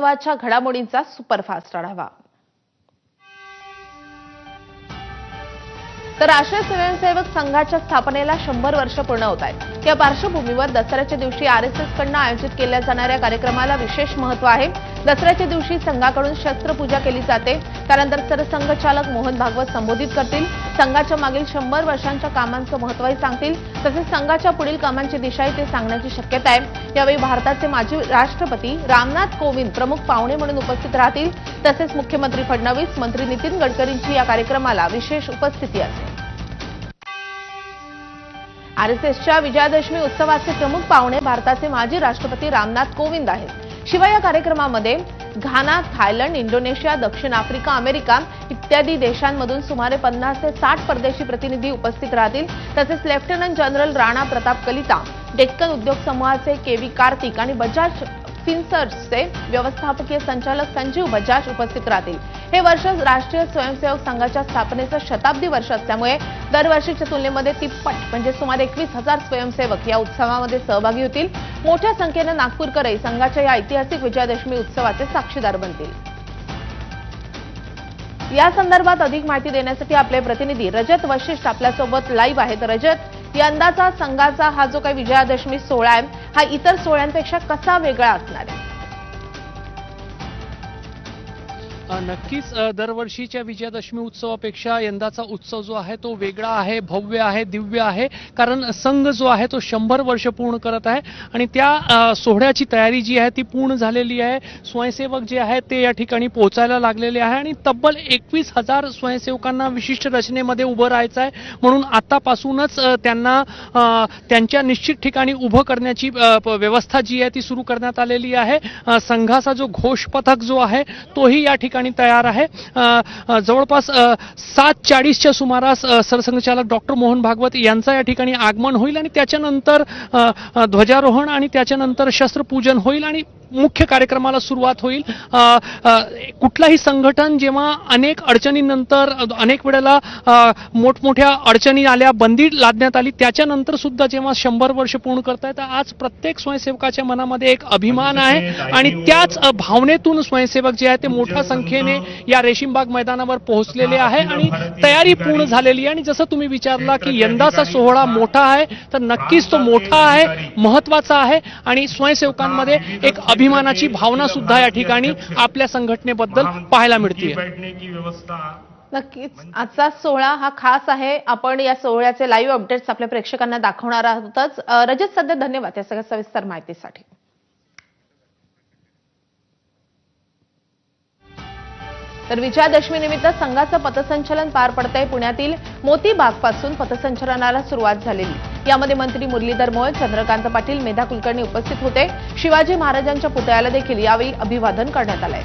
महत्त्वाच्या घडामोडींचा सुपरफास्ट आढावा. तर राष्ट्रीय स्वयंसेवक संघाच्या स्थापनेला शंभर वर्ष पूर्ण होत आहेत. या पार्श्वभूमीवर दसऱ्याच्या दिवशी आरएसएसकडनं आयोजित केल्या जाणाऱ्या कार्यक्रमाला विशेष महत्त्व आहे. दसऱ्याच्या दिवशी संघाकडून शस्त्रपूजा केली जाते. त्यानंतर सरसंघचालक मोहन भागवत संबोधित करतील. संघाच्या मागील शंभर वर्षांच्या कामांचं महत्वही सांगतील. तसेच संघाच्या पुढील कामांची दिशाही ते सांगण्याची शक्यता आहे. यावेळी भारताचे माजी राष्ट्रपती रामनाथ कोविंद प्रमुख पाहुणे म्हणून उपस्थित राहतील. तसेच मुख्यमंत्री फडणवीस मंत्री नितीन गडकरींची या कार्यक्रमाला विशेष उपस्थिती असेल. आरएसएसच्या विजयादशमी उत्सवाचे प्रमुख पाहुणे भारताचे माजी राष्ट्रपती रामनाथ कोविंद आहेत. शिवाय या कार्यक्रमामध्ये घाना थायलंड इंडोनेशिया दक्षिण आफ्रिका अमेरिका इत्यादी देशांमधून सुमारे पन्नास ते साठ परदेशी प्रतिनिधी उपस्थित राहतील. तसेच लेफ्टनंट जनरल राणा प्रताप कलिता डेक्कन उद्योग समूहाचे केव्ही कार्तिक आणि बजाज फिन्सर्सचे व्यवस्थापकीय संचालक संजीव बजाज उपस्थित राहतील. हे वर्ष राष्ट्रीय स्वयंसेवक संघाच्या स्थापनेचं शताब्दी वर्ष असल्यामुळे दरवर्षीच्या तुलनेमध्ये तिप्पट म्हणजे सुमारे एकवीस हजार स्वयंसेवक या उत्सवामध्ये सहभागी होतील. मोठ्या संख्येनं नागपूरकरही संघाच्या या ऐतिहासिक विजयादशमी उत्सवाचे साक्षीदार बनतील. या संदर्भात अधिक माहिती देण्यासाठी आपले प्रतिनिधी रजत वशिष्ठ आपल्यासोबत लाईव्ह आहेत. रजत यंदाचा संघाचा हा जो काही विजयादशमी सोहळा आहे हा इतर सोहळ्यांपेक्षा कसा वेगळा असणार आहे? नक्कीच दरवर्षीच्या विजयादशमी उत्सवापेक्षा यंदाचा उत्सव जो आहे तो वेगळा आहे भव्य आहे दिव्य आहे. कारण संघ जो आहे तो शंभर वर्ष पूर्ण करत आहे आणि त्या सोहळ्याची तयारी जी आहे ती पूर्ण झालेली आहे. स्वयंसेवक जे आहेत ते या ठिकाणी पोहोचायला लागलेले आहे आणि तब्बल एकवीस हजार स्वयंसेवकांना विशिष्ट रचनेमध्ये उभं राहायचं आहे. म्हणून आतापासूनच त्यांना त्यांच्या निश्चित ठिकाणी उभं करण्याची प- व्यवस्था जी आहे ती सुरू करण्यात आलेली आहे. संघाचा जो घोष पथक जो आहे तोही या ठिकाणी तयार आहे. जवळपास सात चाळीसच्या सुमारास सरसंघचालक डॉक्टर मोहन भागवत यांचं या ठिकाणी आगमन होईल आणि त्याच्यानंतर ध्वजारोहण आणि त्याच्यानंतर शस्त्रपूजन होईल आणि मुख्य कार्यक्रमाला सुरुवात होईल. कुठलाही संघटन जेव्हा अनेक अडचणींनंतर अनेक वेळेला मोठमोठ्या अडचणी आल्या बंदी लादण्यात आली त्याच्यानंतर सुद्धा जेव्हा शंभर वर्ष पूर्ण करताय तर आज प्रत्येक स्वयंसेवकाच्या मनामध्ये एक अभिमान आहे आणि त्याच भावनेतून स्वयंसेवक जे आहे ते मोठ्या संख्येने या रेशीमबाग मैदानावर पोहोचलेले आहे आणि तयारी पूर्ण झालेली आहे. आणि जसं तुम्ही विचारला की यंदाचा सोहळा मोठा आहे तर नक्कीच तो मोठा आहे महत्त्वाचा आहे. आणि स्वयंसेवकांमध्ये एक अभिमानाची भावना सुद्धा या ठिकाणी आपल्या संघटनेबद्दल पाहायला मिळते नक्कीच. आजचा सोहळा हा खास आहे. आपण या सोहळ्याचे लाईव्ह अपडेट्स आपल्या प्रेक्षकांना दाखवणार आहोतच. रजत सध्या धन्यवाद या सगळ्या सविस्तर माहितीसाठी. तर विजयादशमी निमित्त संघाचं पथसंचलन पार पडतंय पुण्यातील मोतीबागपासून पथसंचलनाला सुरुवात झालेली. यामध्ये मंत्री मुरलीधर मोहोळ चंद्रकांत पाटील मेधा कुलकर्णी उपस्थित होते. शिवाजी महाराजांच्या पुतळ्याला देखील यावेळी अभिवादन करण्यात आलंय.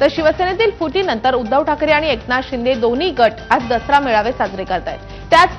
तर शिवसेनेतील फुटीनंतर उद्धव ठाकरे आणि एकनाथ शिंदे दोन्ही गट आज दसरा मेळावे साजरे करत आहेत त्याच